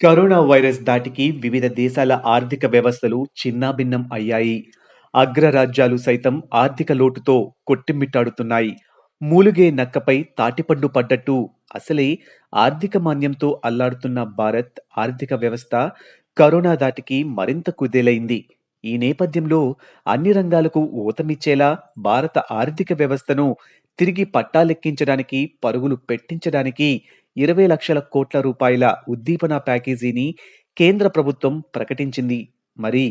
Corona virus దాటికి వివిధ దేశాల ఆర్థిక వ్యవస్థలు చిన్నాభిన్నం అయ్యాయి. అగ్రరాజ్యాలు సైతం ఆర్థిక లోటుతో కొట్టిమిట్టాడుతున్నాయి. మూలుగే నక్కపై తాటిపండు పడ్డట్టు అసలే ఆర్థిక మాన్యంతో అల్లాడుతున్న భారత్ ఆర్థిక వ్యవస్థ కరోనా దాటికి మరింత కుదేలైంది. ఈ నేపథ్యంలో అన్ని రంగాలకు ఊతమిచ్చేలా భారత ఆర్థిక వ్యవస్థను తిరిగి పట్టాలెక్కించడానికి పరుగులు పెట్టించడానికి ఇరవై లక్షల కోట్ల రూపాయల ఉద్దీపన ప్యాకేజీని కేంద్ర ప్రభుత్వం ప్రకటించింది. మరి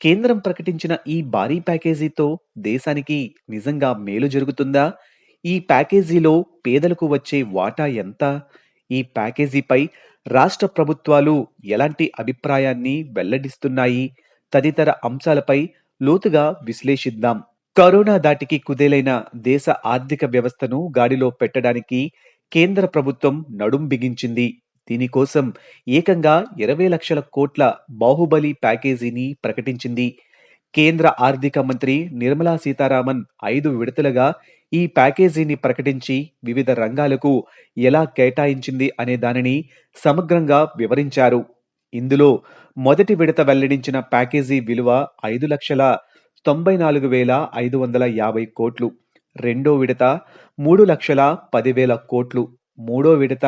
కేంద్రం ప్రకటించిన ఈ భారీ ప్యాకేజీతో దేశానికి నిజంగా మేలు జరుగుతుందా? ఈ ప్యాకేజీలో పేదలకు వచ్చే వాటా ఎంత? ఈ ప్యాకేజీపై రాష్ట్ర ప్రభుత్వాలు ఎలాంటి అభిప్రాయాన్ని వెల్లడిస్తున్నాయి? తదితర అంశాలపై లోతుగా విశ్లేషిద్దాం. కరోనా దాటికి కుదేలైన దేశ ఆర్థిక వ్యవస్థను గాడిలో పెట్టడానికి కేంద్ర ప్రభుత్వం నడుం బిగించింది. దీనికోసం ఏకంగా ఇరవై లక్షల కోట్ల బాహుబలి ప్యాకేజీని ప్రకటించింది. కేంద్ర ఆర్థిక మంత్రి నిర్మలా సీతారామన్ ఐదు విడతలుగా ఈ ప్యాకేజీని ప్రకటించి వివిధ రంగాలకు ఎలా కేటాయించింది అనే దానిని సమగ్రంగా వివరించారు. ఇందులో మొదటి విడత వెల్లడించిన ప్యాకేజీ విలువ ఐదు లక్షల తొంభై నాలుగు వేల ఐదు వందల యాభై కోట్లు. రెండో విడత మూడు లక్షల పదివేల కోట్లు. మూడో విడత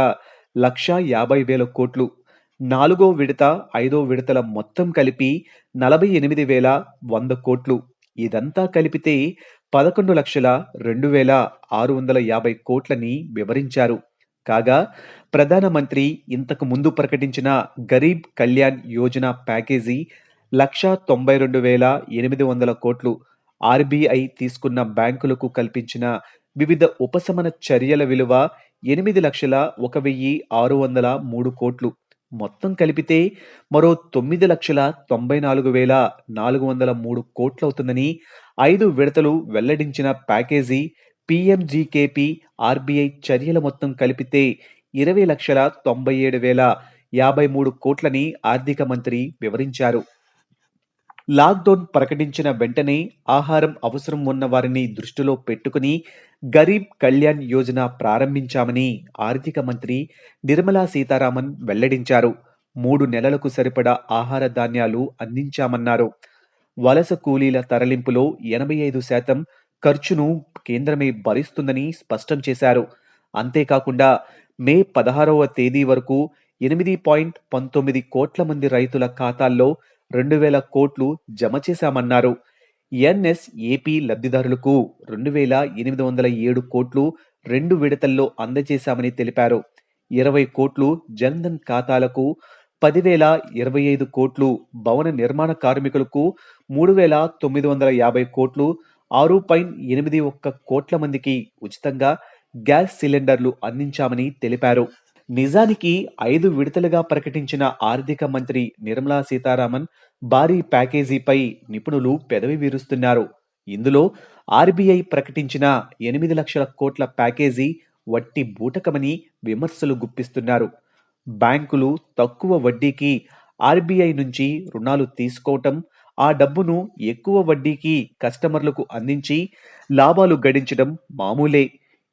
లక్ష యాభై వేల కోట్లు. నాలుగో విడత ఐదో విడతల మొత్తం కలిపి నలభై ఎనిమిది వేల వంద కోట్లు. ఇదంతా కలిపితే పదకొండు లక్షల రెండు వేల ఆరు వందల యాభై కోట్లని వివరించారు. కాగా ప్రధానమంత్రి ఇంతకు ముందు ప్రకటించిన గరీబ్ కళ్యాణ్ యోజన ప్యాకేజీ లక్ష తొంభై రెండు వేల ఎనిమిది వందల కోట్లు ఆర్బీఐ తీసుకున్న బ్యాంకులకు కల్పించిన వివిధ ఉపశమన చర్యల విలువ ఎనిమిది లక్షల ఒక వెయ్యి ఆరు వందల మూడు కోట్లు. మొత్తం కలిపితే మరో తొమ్మిది లక్షల తొంభై నాలుగు వేల నాలుగు వందల మూడు కోట్లవుతుందని ఐదు విడతలు వెల్లడించిన ప్యాకేజీ పిఎంజీకేపీ ఆర్బీఐ చర్యల మొత్తం కలిపితే ఇరవై లక్షల తొంభై ఏడు వేల యాభై మూడు కోట్లని ఆర్థిక మంత్రి వివరించారు. లాక్డౌన్ ప్రకటించిన వెంటనే ఆహారం అవసరం ఉన్న వారిని దృష్టిలో పెట్టుకుని గరీబ్ కళ్యాణ్ యోజన ప్రారంభించామని ఆర్థిక మంత్రి నిర్మలా సీతారామన్ వెల్లడించారు. మూడు నెలలకు సరిపడా ఆహార ధాన్యాలు అందించామన్నారు. వలస కూలీల తరలింపులో ఎనభై ఐదు శాతం ఖర్చును కేంద్రమే భరిస్తుందని స్పష్టం చేశారు. అంతేకాకుండా మే పదహారవ తేదీ వరకు ఎనిమిది పాయింట్ పంతొమ్మిది కోట్ల మంది రైతుల ఖాతాల్లో రెండు వేల కోట్లు జమ చేశామన్నారు. ఎన్ఎస్ఏపీ లబ్ధిదారులకు రెండు వేల ఎనిమిది వందల ఏడు కోట్లు రెండు విడతల్లో అందజేశామని తెలిపారు. ఇరవై కోట్లు జన్ధన్ ఖాతాలకు పదివేల ఇరవై ఐదు కోట్లు భవన నిర్మాణ కార్మికులకు మూడు వేల తొమ్మిది వందల యాభై కోట్లు ఆరు పాయింట్ ఎనిమిది ఒక్క కోట్ల మందికి ఉచితంగా గ్యాస్ సిలిండర్లు అందించామని తెలిపారు. నిజానికి ఐదు విడతలుగా ప్రకటించిన ఆర్థిక మంత్రి నిర్మలా సీతారామన్ భారీ ప్యాకేజీపై నిపుణులు పెదవి వీరుస్తున్నారు. ఇందులో ఆర్బీఐ ప్రకటించిన ఎనిమిది లక్షల కోట్ల ప్యాకేజీ వట్టి బూటకమని విమర్శలు గుప్పిస్తున్నారు. బ్యాంకులు తక్కువ వడ్డీకి ఆర్బీఐ నుంచి రుణాలు తీసుకోవటం ఆ డబ్బును ఎక్కువ వడ్డీకి కస్టమర్లకు అందించి లాభాలు గడించడం మామూలే.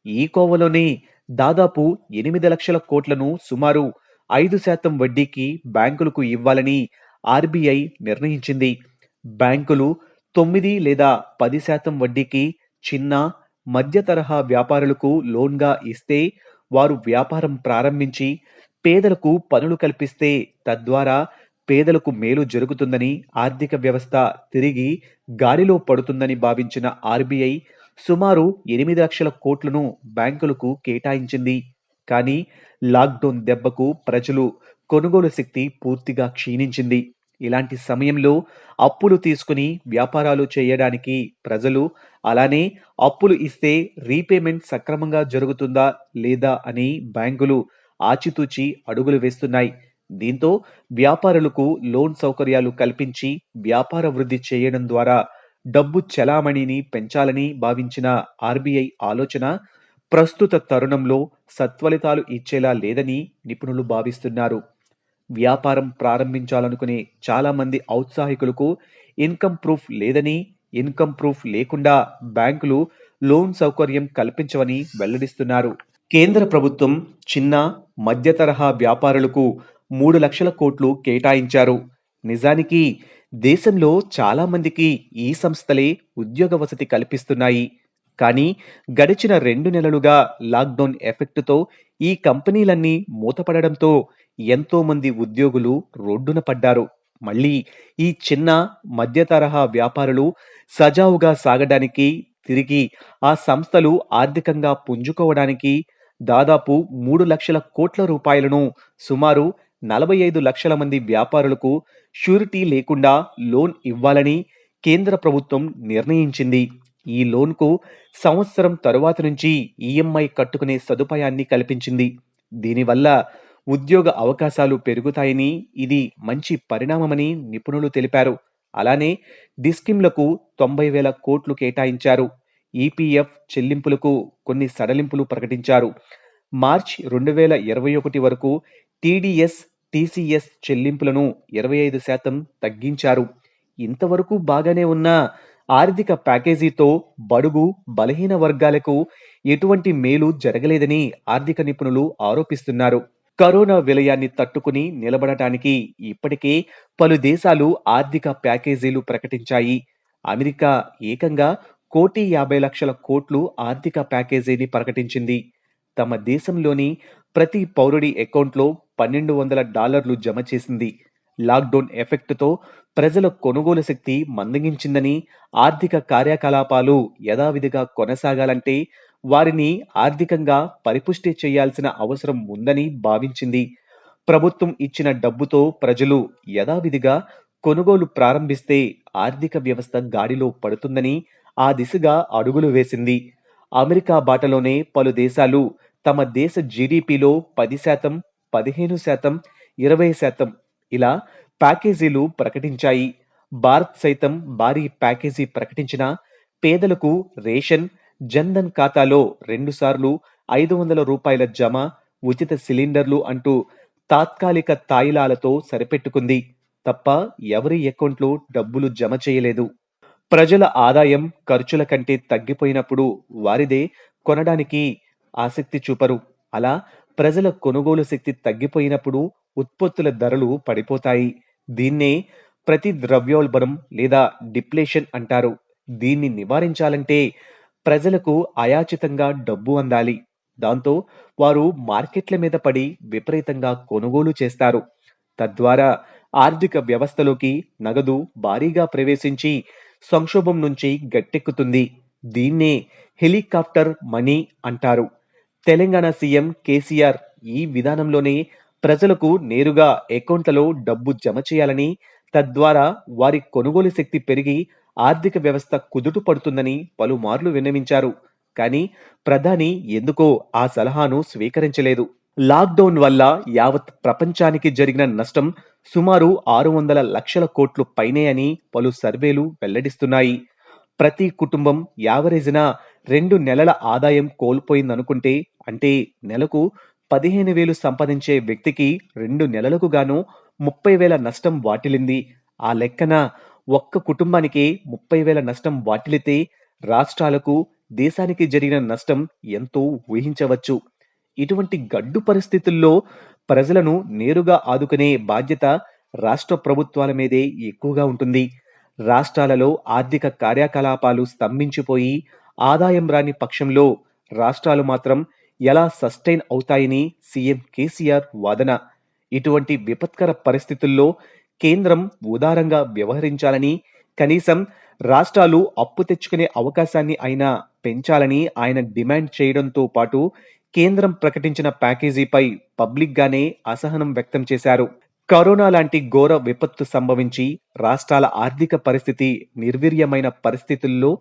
ఈ కోవలోనే దాదాపు ఎనిమిది లక్షల కోట్లను సుమారు ఐదు శాతం వడ్డీకి బ్యాంకులకు ఇవ్వాలని ఆర్బీఐ నిర్ణయించింది. బ్యాంకులు తొమ్మిది లేదా పది శాతం వడ్డీకి చిన్న మధ్య తరహా వ్యాపారులకు లోన్గా ఇస్తే వారు వ్యాపారం ప్రారంభించి పేదలకు పనులు కల్పిస్తే తద్వారా పేదలకు మేలు జరుగుతుందని ఆర్థిక వ్యవస్థ తిరిగి గాలిలో పడుతుందని భావించిన ఆర్బీఐ సుమారు ఎనిమిది లక్షల కోట్లను బ్యాంకులకు కేటాయించింది. కానీ లాక్డౌన్ దెబ్బకు ప్రజలు కొనుగోలు శక్తి పూర్తిగా క్షీణించింది. ఇలాంటి సమయంలో అప్పులు తీసుకుని వ్యాపారాలు చేయడానికి ప్రజలు అలానే అప్పులు ఇస్తే రీపేమెంట్ సక్రమంగా జరుగుతుందా లేదా అని బ్యాంకులు ఆచితూచి అడుగులు వేస్తున్నాయి. దీంతో వ్యాపారులకు లోన్ సౌకర్యాలు కల్పించి వ్యాపార వృద్ధి చేయడం ద్వారా డబ్బు చలామణిని పెంచాలని భావించిన ఆర్బీఐ ఆలోచన ప్రస్తుత తరుణంలో సత్ఫలితాలు ఇచ్చేలా లేదని నిపుణులు భావిస్తున్నారు. వ్యాపారం ప్రారంభించాలనుకునే చాలామంది ఔత్సాహికులకు ఇన్కమ్ ప్రూఫ్ లేదని ఇన్కమ్ ప్రూఫ్ లేకుండా బ్యాంకులు లోన్ సౌకర్యం కల్పించవని వెల్లడిస్తున్నారు. కేంద్ర ప్రభుత్వం చిన్న మధ్య తరహా వ్యాపారులకు మూడు లక్షల కోట్లు కేటాయించారు. నిజానికి దేశంలో చాలామందికి ఈ సంస్థలే ఉద్యోగ వసతి కల్పిస్తున్నాయి. కానీ గడిచిన రెండు నెలలుగా లాక్డౌన్ ఎఫెక్టుతో ఈ కంపెనీలన్నీ మూతపడడంతో ఎంతో మంది ఉద్యోగులు రోడ్డున పడ్డారు. మళ్ళీ ఈ చిన్న మధ్య తరహా వ్యాపారులు సజావుగా సాగడానికి తిరిగి ఆ సంస్థలు ఆర్థికంగా పుంజుకోవడానికి దాదాపు మూడు లక్షల కోట్ల రూపాయలను సుమారు నలభై ఐదు లక్షల మంది వ్యాపారులకు షూరిటీ లేకుండా లోన్ ఇవ్వాలని కేంద్ర ప్రభుత్వం నిర్ణయించింది. ఈ లోన్కు సంవత్సరం తరువాత నుంచి ఈఎంఐ కట్టుకునే సదుపాయాన్ని కల్పించింది. దీనివల్ల ఉద్యోగ అవకాశాలు పెరుగుతాయని ఇది మంచి పరిణామమని నిపుణులు తెలిపారు. అలానే డిస్కిమ్లకు తొంభై వేల కోట్లు కేటాయించారు. ఈపీఎఫ్ చెల్లింపులకు కొన్ని సడలింపులు ప్రకటించారు. మార్చ్ రెండు వేల ఇరవై ఒకటి వరకు టీడీఎస్ టీసీఎస్ చెల్లింపులను ఇరవై ఐదు శాతం తగ్గించారు. ఇంతవరకు బాగానే ఉన్న ఆర్థిక ప్యాకేజీతో బడుగు బలహీన వర్గాలకు ఎటువంటి మేలు జరగలేదని ఆర్థిక నిపుణులు ఆరోపిస్తున్నారు. కరోనా విలయాన్ని తట్టుకుని నిలబడటానికి ఇప్పటికే పలు దేశాలు ఆర్థిక ప్యాకేజీలు ప్రకటించాయి. అమెరికా ఏకంగా కోటి యాభై లక్షల కోట్లు ఆర్థిక ప్యాకేజీని ప్రకటించింది. తమ దేశంలోని ప్రతి పౌరుడి అకౌంట్లో పన్నెండు వందల డాలర్లు జమ చేసింది. లాక్డౌన్ ఎఫెక్ట్తో ప్రజల కొనుగోలు శక్తి మందగించిందని ఆర్థిక కార్యకలాపాలు యథావిధిగా కొనసాగాలంటే వారిని ఆర్థికంగా పరిపుష్టి చేయాల్సిన అవసరం ఉందని భావించింది. ప్రభుత్వం ఇచ్చిన డబ్బుతో ప్రజలు యథావిధిగా కొనుగోలు ప్రారంభిస్తే ఆర్థిక వ్యవస్థ గాడిలో పడుతుందని ఆ దిశగా అడుగులు వేసింది. అమెరికా బాటలోనే పలు దేశాలు తమ దేశ జీడిపిలో పది శాతం పదిహేను శాతం ఇరవై శాతం ఇలా ప్యాకేజీలు ప్రకటించాయి. భారత్ సైతం భారీ ప్యాకేజీ ప్రకటించిన పేదలకు రేషన్ జన్ధన్ ఖాతాలో రెండుసార్లు ఐదు వందల రూపాయల జమ ఉచిత సిలిండర్లు అంటూ తాత్కాలిక తాయిలాలతో సరిపెట్టుకుంది. తప్ప ఎవరి అకౌంట్లో డబ్బులు జమ చేయలేదు. ప్రజల ఆదాయం ఖర్చుల కంటే తగ్గిపోయినప్పుడు వారిదే కొనడానికి ఆసక్తి చూపరు. అలా ప్రజల కొనుగోలు శక్తి తగ్గిపోయినప్పుడు ఉత్పత్తుల ధరలు పడిపోతాయి. దీన్నే ప్రతి ద్రవ్యోల్బణం లేదా డిప్లేషన్ అంటారు. దీన్ని నివారించాలంటే ప్రజలకు అయాచితంగా డబ్బు అందాలి. దాంతో వారు మార్కెట్ల మీద పడి విపరీతంగా కొనుగోలు చేస్తారు. తద్వారా ఆర్థిక వ్యవస్థలోకి నగదు భారీగా ప్రవేశించి సంక్షోభం నుంచి గట్టెక్కుతుంది. దీన్నే హెలికాప్టర్ మనీ అంటారు. తెలంగాణ సీఎం కేసీఆర్ ఈ విధానంలోనే ప్రజలకు నేరుగా అకౌంట్లలో డబ్బు జమ చేయాలని తద్వారా వారి కొనుగోలు శక్తి పెరిగి ఆర్థిక వ్యవస్థ కుదుట పడుతుందని పలుమార్లు విన్నవించారు. కానీ ప్రధాని ఎందుకో ఆ సలహాను స్వీకరించలేదు. లాక్డౌన్ వల్ల యావత్ ప్రపంచానికి జరిగిన నష్టం సుమారు ఆరు వందల లక్షల కోట్లు పైనే అని పలు సర్వేలు వెల్లడిస్తున్నాయి. ప్రతి కుటుంబం యావరేజ్న రెండు నెలల ఆదాయం కోల్పోయిందనుకుంటే అంటే నెలకు పదిహేను వేలు సంపాదించే వ్యక్తికి రెండు నెలలకు గాను ముప్పై వేల నష్టం వాటిల్లింది. ఆ లెక్కన ఒక్క కుటుంబానికి ముప్పై వేల నష్టం వాటిల్లితే రాష్ట్రాలకు దేశానికి జరిగిన నష్టం ఎంతో ఊహించవచ్చు. ఇటువంటి గడ్డు పరిస్థితుల్లో ప్రజలను నేరుగా ఆదుకునే బాధ్యత రాష్ట్ర ప్రభుత్వాల మీదే ఎక్కువగా ఉంటుంది. రాష్ట్రాలలో ఆర్థిక కార్యకలాపాలు స్తంభించిపోయి ఆదాయం రాని పక్షంలో రాష్ట్రాలు మాత్రం ఎలా సస్టైన్ అవుతాయని సీఎం కేసీఆర్ వాదన. ఇటువంటి విపత్కర పరిస్థితుల్లో కేంద్రం ఉదారంగా వ్యవహరించాలని కనీసం రాష్ట్రాలు అప్పు తెచ్చుకునే అవకాశాన్ని అయినా పెంచాలని ఆయన డిమాండ్ చేయడంతో పాటు కేంద్రం ప్రకటించిన ప్యాకేజీపై పబ్లిక్గానే అసహనం వ్యక్తం చేశారు. కరోనా లాంటి ఘోర విపత్తు సంభవించి రాష్ట్రాల ఆర్థిక పరిస్థితి నిర్వీర్యమైన పరిస్థితుల్లో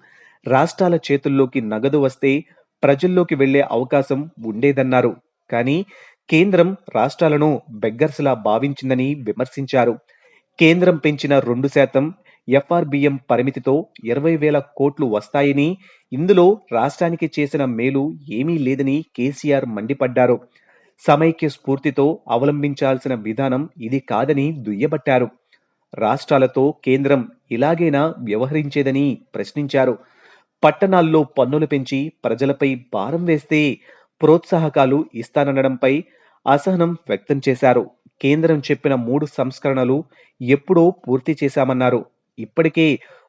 రాష్ట్రాల చేతుల్లోకి నగదు వస్తే ప్రజల్లోకి వెళ్ళే అవకాశం ఉండేదన్నారు. కానీ కేంద్రం రాష్ట్రాలను బెగ్గర్స్లా భావించిందని విమర్శించారు. కేంద్రం పెంచిన రెండు శాతం ఎఫ్ఆర్బిఎం పరిమితితో ఇరవై వేల కోట్లు వస్తాయని ఇందులో రాష్ట్రానికి చేసిన మేలు ఏమీ లేదని కేసీఆర్ మండిపడ్డారు. సమైక్య స్ఫూర్తితో అవలంబించాల్సిన విధానం ఇది కాదని దుయ్యబట్టారు. రాష్ట్రాలతో కేంద్రం ఇలాగైనా వ్యవహరించేదని ప్రశ్నించారు. పట్టణాల్లో పన్నులు పెంచి ప్రజలపై భారం వేస్తే ప్రోత్సాహకాలు ఇస్తాననడంపై అసహనం వ్యక్తం చేశారు. కేంద్రం చెప్పిన మూడు సంస్కరణలు ఎప్పుడో పూర్తి చేశామన్నారు. ఇప్పటికే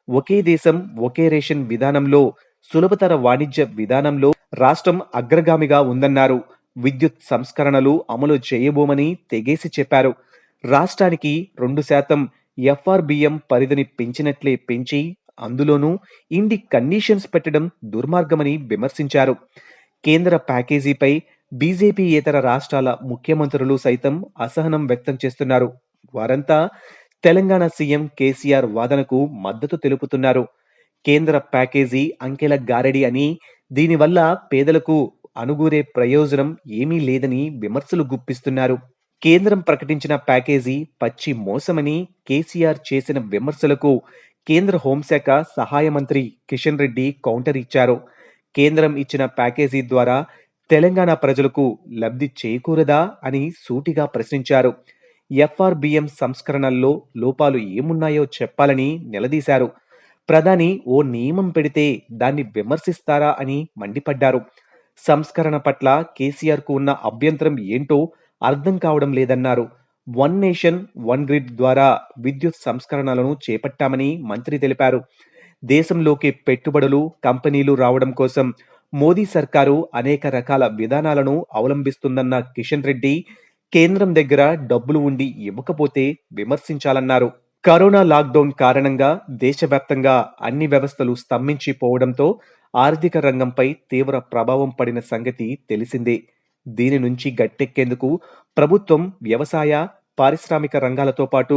ఒకే దేశం ఒకే రేషన్ విధానంలో సులభతర వాణిజ్య విధానంలో రాష్ట్రం అగ్రగామిగా ఉందన్నారు. విద్యుత్ సంస్కరణలు అమలు చేయబోమని తెగేసి చెప్పారు. రాష్ట్రానికి రెండు శాతం ఎఫ్ఆర్బిఎం పరిధిని పెంచినట్లే పెంచి అందులోనూ ఇండి కండిషన్స్ పెట్టడం దుర్మార్గమని విమర్శించారు. కేంద్ర ప్యాకేజీపై బీజేపీ ఇతర రాష్ట్రాల ముఖ్యమంత్రులు సైతం అసహనం వ్యక్తం చేస్తున్నారు. వారంతా తెలంగాణ సీఎం కేసీఆర్ వాదనకు మద్దతు తెలుపుతున్నారు. కేంద్ర ప్యాకేజీ అంకెల గారడి అని దీనివల్ల పేదలకు అనుగూరే ప్రయోజనం ఏమీ లేదని విమర్శలు గుప్పిస్తున్నారు. కేంద్రం ప్రకటించిన ప్యాకేజీ పచ్చి మోసమని కేసీఆర్ చేసిన విమర్శలకు కేంద్ర హోంశాఖ సహాయ మంత్రి కిషన్ రెడ్డి కౌంటర్ ఇచ్చారు. కేంద్రం ఇచ్చిన ప్యాకేజీ ద్వారా తెలంగాణ ప్రజలకు లబ్ధి చేకూరదా అని సూటిగా ప్రశ్నించారు. ఎఫ్ఆర్బిఎం సంస్కరణల్లో లోపాలు ఏమున్నాయో చెప్పాలని నిలదీశారు. ప్రధాని ఓ నియమం పెడితే దాన్ని విమర్శిస్తారా అని మండిపడ్డారు. సంస్కరణ పట్ల కేసీఆర్కు ఉన్న అభ్యంతరం ఏంటో అర్థం కావడం లేదన్నారు. వన్ నేషన్ వన్ గ్రిడ్ ద్వారా విద్యుత్ సంస్కరణలను చేపట్టామని మంత్రి తెలిపారు. దేశంలోకి పెట్టుబడులు కంపెనీలు రావడం కోసం మోదీ సర్కారు అనేక రకాల విధానాలను అవలంబిస్తుందన్న కిషన్ రెడ్డి కేంద్రం దగ్గర డబ్బులు ఉండి ఇవ్వకపోతే విమర్శించాలన్నారు. కరోనా లాక్డౌన్ కారణంగా దేశవ్యాప్తంగా అన్ని వ్యవస్థలు స్తంభించిపోవడంతో ఆర్థిక రంగంపై తీవ్ర ప్రభావం పడిన సంగతి తెలిసిందే. దీని నుంచి గట్టెక్కేందుకు ప్రభుత్వం వ్యవసాయ పారిశ్రామిక రంగాలతో పాటు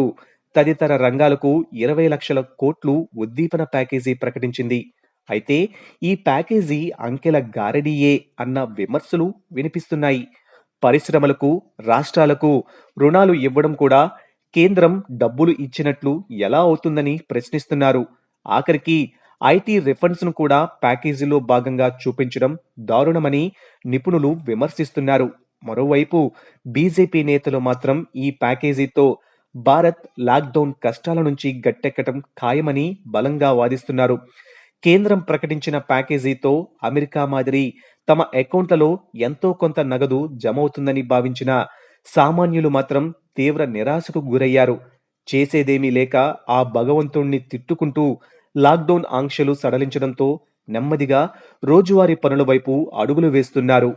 తదితర రంగాలకు ఇరవై లక్షల కోట్లు ఉద్దీపన ప్యాకేజీ ప్రకటించింది. అయితే ఈ ప్యాకేజీ అంకెల గారడీయే అన్న విమర్శలు వినిపిస్తున్నాయి. పరిశ్రమలకు రాష్ట్రాలకు రుణాలు ఇవ్వడం కూడా కేంద్రం డబ్బులు ఇచ్చినట్లు ఎలా అవుతుందని ప్రశ్నిస్తున్నారు. ఆఖరికి ఐటీ రిఫండ్స్ను కూడా ప్యాకేజీలో భాగంగా చూపించడం దారుణమని నిపుణులు విమర్శిస్తున్నారు. మరోవైపు బీజేపీ నేతలు మాత్రం ఈ ప్యాకేజీతో భారత్ లాక్డౌన్ కష్టాల నుంచి గట్టెక్కటం ఖాయమని బలంగా వాదిస్తున్నారు. కేంద్రం ప్రకటించిన ప్యాకేజీతో అమెరికా మాదిరి తమ అకౌంట్లలో ఎంతో కొంత నగదు జమవుతుందని భావించిన సామాన్యులు మాత్రం తీవ్ర నిరాశకు గురయ్యారు. చేసేదేమీ లేక ఆ భగవంతుణ్ణి తిట్టుకుంటూ లాక్డౌన్ ఆంక్షలు సడలించడంతో నెమ్మదిగా రోజువారీ పనుల వైపు అడుగులు వేస్తున్నారు.